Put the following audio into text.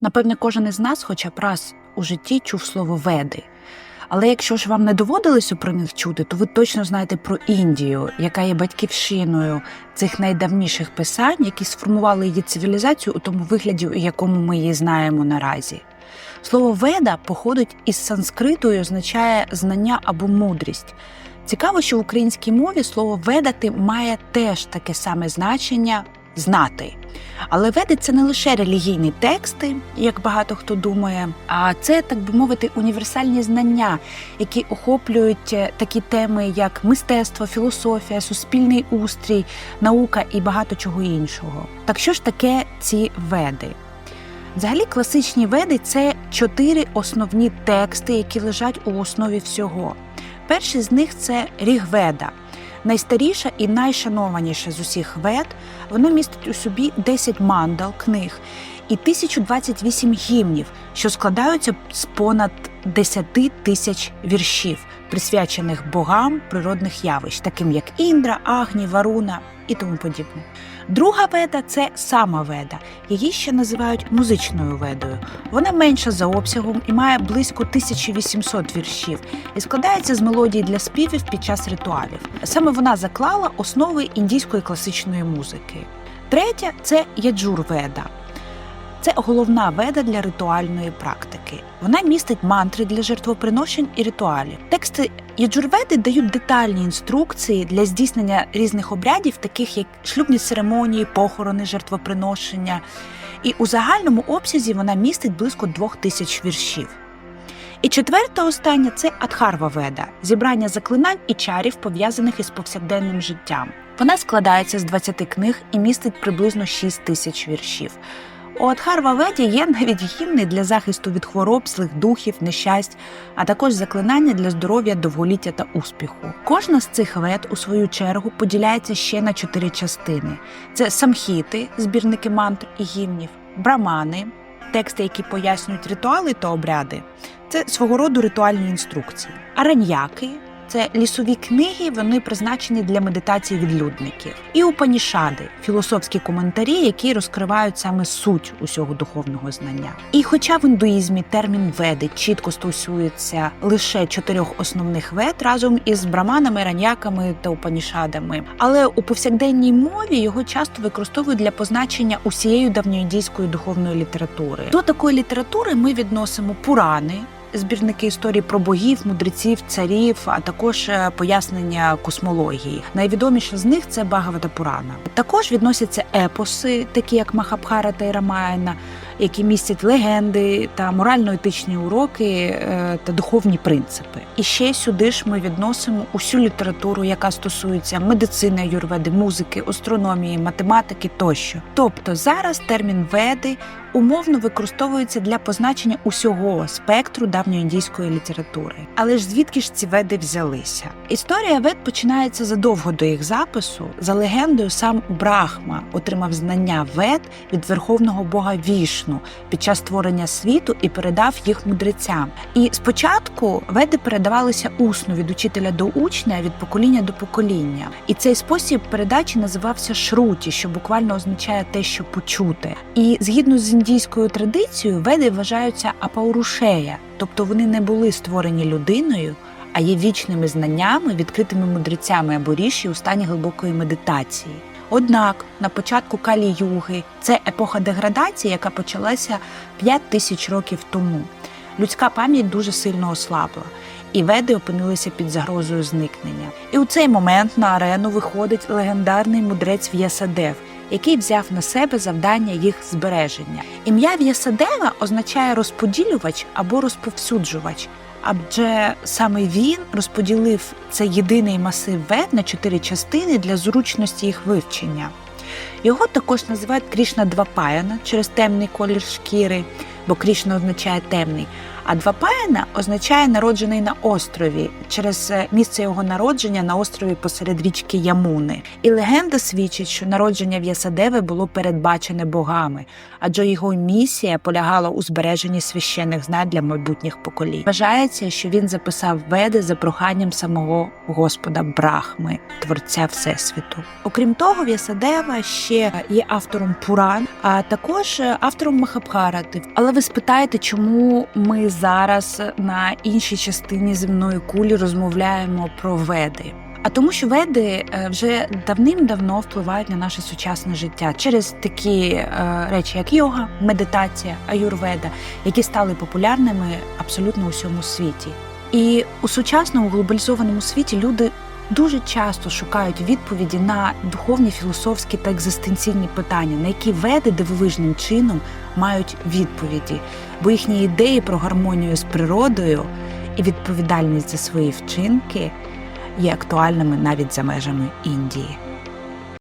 Напевне, кожен із нас хоча б раз у житті чув слово веди. Але якщо ж вам не доводилося про них чути, то ви точно знаєте про Індію, яка є батьківщиною цих найдавніших писань, які сформували її цивілізацію у тому вигляді, у якому ми її знаємо наразі. Слово веда походить із санскриту і означає знання або мудрість. Цікаво, що в українській мові слово ведати має теж таке саме значення знати. Але веди це не лише релігійні тексти, як багато хто думає, а це, так би мовити, універсальні знання, які охоплюють е, такі теми, як мистецтво, філософія, суспільний устрій, наука і багато чого іншого. Так що ж таке ці веди? Взагалі, класичні веди це чотири основні тексти, які лежать у основі всього. Перший з них це Рігведа. Найстаріша і найшанованіша з усіх вед, воно містить у собі 10 мандал книг і 1028 гімнів, що складаються з понад 10 тисяч віршів, присвячених богам природних явищ, таким як Індра, Агні, Варуна і тому подібне. Друга веда це сама веда. Її ще називають музичною ведою. Вона менша за обсягом і має близько 1800 віршів і складається з мелодій для співів під час ритуалів. Саме вона заклала основи індійської класичної музики. Третя це яджур-веда. Це головна веда для ритуальної практики. Вона містить мантри для жертвоприношень і ритуалів. Тексти яджурведи дають детальні інструкції для здійснення різних обрядів, таких як шлюбні церемонії, похорони, жертвоприношення. І у загальному обсязі вона містить близько двох тисяч віршів. І четверта остання це Адхарва Веда зібрання заклинань і чарів, пов'язаних із повсякденним життям. Вона складається з 20 книг і містить приблизно 6 тисяч віршів. У Адхарва Веді є навіть гімни для захисту від хвороб, злих духів, нещасть, а також заклинання для здоров'я, довголіття та успіху. Кожна з цих вед, у свою чергу, поділяється ще на чотири частини: це самхіти, збірники мантр і гімнів, брамани, тексти, які пояснюють ритуали та обряди. Це свого роду ритуальні інструкції. Араньяки це лісові книги, вони призначені для медитації відлюдників. І упанішади філософські коментарі, які розкривають саме суть усього духовного знання. І хоча в індуїзмі термін веди чітко стосується лише чотирьох основних вед разом із браманами, раньяками та упанішадами, але у повсякденній мові його часто використовують для позначення усієї давньоіндійської духовної літератури. До такої літератури ми відносимо пурани збірники історії про богів, мудреців, царів, а також е, пояснення космології. Найвідоміше з них це Багавата Пурана. Також відносяться епоси, такі як Махабхарата і Рамаяна, які містять легенди та морально-етичні уроки е, та духовні принципи. І ще сюди ж ми відносимо усю літературу, яка стосується медицини, юрведи, музики, астрономії, математики тощо. Тобто зараз термін веди умовно використовується для позначення усього спектру давньоіндійської літератури. Але ж звідки ж ці веди взялися? Історія вед починається задовго до їх запису. За легендою, сам Брахма отримав знання вед від верховного бога Вішну під час створення світу і передав їх мудрецям. І спочатку веди передавалися усно від учителя до учня, від покоління до покоління. І цей спосіб передачі називався шруті, що буквально означає те, що почути. І згідно з індійською традицією, веди вважаються апаурушея, тобто вони не були створені людиною. А є вічними знаннями, відкритими мудрецями або ріші у стані глибокої медитації. Однак на початку Калі-Юги це епоха деградації, яка почалася 5 тисяч років тому. Людська пам'ять дуже сильно ослабла, і веди опинилися під загрозою зникнення. І у цей момент на арену виходить легендарний мудрець В'ясадев, який взяв на себе завдання їх збереження. Ім'я В'ясадева означає розподілювач або розповсюджувач. Адже саме він розподілив цей єдиний масив вед на чотири частини для зручності їх вивчення. Його також називають Крішна Двапаяна через темний колір шкіри, бо Крішна означає темний, А Двапаяна означає народжений на острові через е, місце його народження на острові посеред річки Ямуни. І легенда свідчить, що народження В'ясадеви було передбачене богами, адже його місія полягала у збереженні священних знань для майбутніх поколінь. Вважається, що він записав веди за проханням самого Господа Брахми, творця Всесвіту. Окрім того, В'ясадева ще є автором Пуран, а також автором Махабхарати. Але ви спитаєте, чому ми зараз на іншій частині земної кулі розмовляємо про веди? А тому, що веди е, вже давним-давно впливають на наше сучасне життя через такі е, речі, як йога, медитація, аюрведа, які стали популярними абсолютно у всьому світі. І у сучасному глобалізованому світі люди дуже часто шукають відповіді на духовні, філософські та екзистенційні питання, на які веди дивовижним чином мають відповіді, бо їхні ідеї про гармонію з природою і відповідальність за свої вчинки є актуальними навіть за межами Індії.